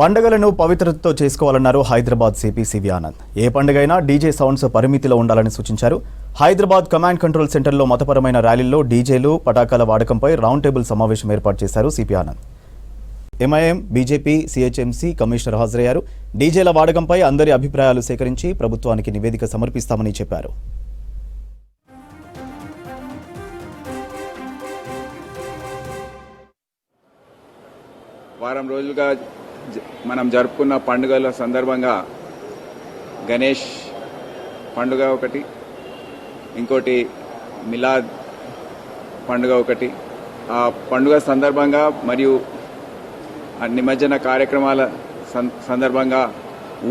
పండుగలను పవిత్రతతో చేసుకోవాలన్నారు Hyderabad CP C V Anand. ఏ పండుగైనా డీజే సౌండ్స్ పరిమితిలో ఉండాలని సూచించారు. హైదరాబాద్ కమాండ్ కంట్రోల్ సెంటర్లో మతపరమైన ర్యాలీల్లో డీజేలు పటాకాల వాడకంపై రౌండ్ టేబుల్ సమావేశం ఏర్పాటు చేశారు CP Anand. MIM BJP GHMC commissioner హాజరయ్యారు. డీజేల వాడకంపై అందరి అభిప్రాయాలు సేకరించి ప్రభుత్వానికి నివేదిక సమర్పిస్తామని చెప్పారు. వారం రోజులుగా మనం జరుపుకున్న పండుగల సందర్భంగా గణేష్ పండుగ ఒకటి ఇంకోటి మిలాద్ పండుగ ఒకటి. ఆ పండుగ సందర్భంగా మరియు ఆ నిమజ్జన కార్యక్రమాల సందర్భంగా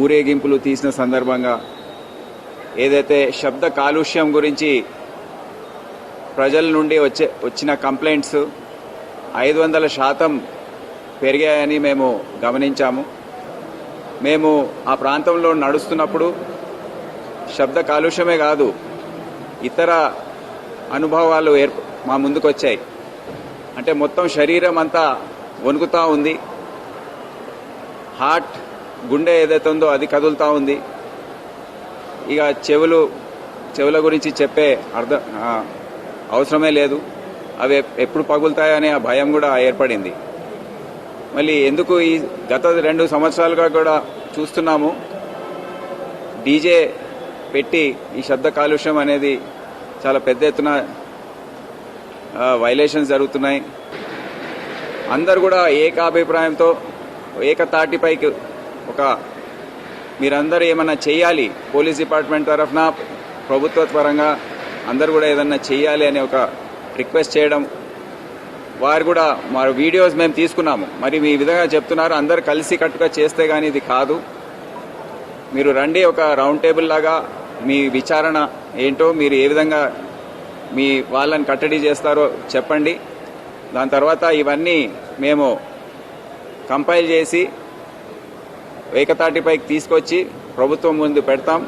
ఊరేగింపులు తీసిన సందర్భంగా ఏదైతే శబ్ద కాలుష్యం గురించి ప్రజల నుండి వచ్చే వచ్చిన కంప్లైంట్స్ ఐదు వందల శాతం పెరిగాయని మేము గమనించాము. మేము ఆ ప్రాంతంలో నడుస్తున్నప్పుడు శబ్ద కాలుష్యమే కాదు ఇతర అనుభవాలు ఏర్ప మా ముందుకు వచ్చాయి అంటే మొత్తం శరీరం అంతా వణుకుతూ ఉంది. హార్ట్ గుండె ఏదైతే ఉందో అది కదులుతూ ఉంది. ఇక చెవులు చెవుల గురించి చెప్పే అర్థం అవసరమే లేదు. అవి ఎప్పుడు పగులుతాయనే ఆ భయం కూడా ఏర్పడింది. మళ్ళీ ఎందుకు ఈ గత రెండు సంవత్సరాలుగా కూడా చూస్తున్నాము? డీజే పెట్టి ఈ శబ్ద కాలుష్యం అనేది చాలా పెద్ద ఎత్తున వైలేషన్స్ జరుగుతున్నాయి. అందరు కూడా ఏకాభిప్రాయంతో ఏకతాటిపైకి ఒక మీరందరూ ఏమన్నా చేయాలి? పోలీస్ డిపార్ట్మెంట్ తరఫున ప్రభుత్వ పరంగా అందరు కూడా ఏదన్నా చేయాలి అనే ఒక రిక్వెస్ట్ చేయడం వారు కూడా మా వీడియోస్ మేము తీసుకున్నాము. మరి మీ విధంగా చెప్తున్నారు అందరు కలిసి కట్టుగా చేస్తే కానీ ఇది కాదు. మీరు రండి ఒక రౌండ్ టేబుల్ లాగా మీ విచారణ ఏంటో మీరు ఏ విధంగా మీ వాళ్ళని కట్టడి చేస్తారో చెప్పండి. దాని తర్వాత ఇవన్నీ మేము కంపైల్ చేసి ఏకతాటిపైకి తీసుకొచ్చి ప్రభుత్వం ముందు పెడతాం.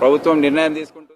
ప్రభుత్వం నిర్ణయం తీసుకుంటాం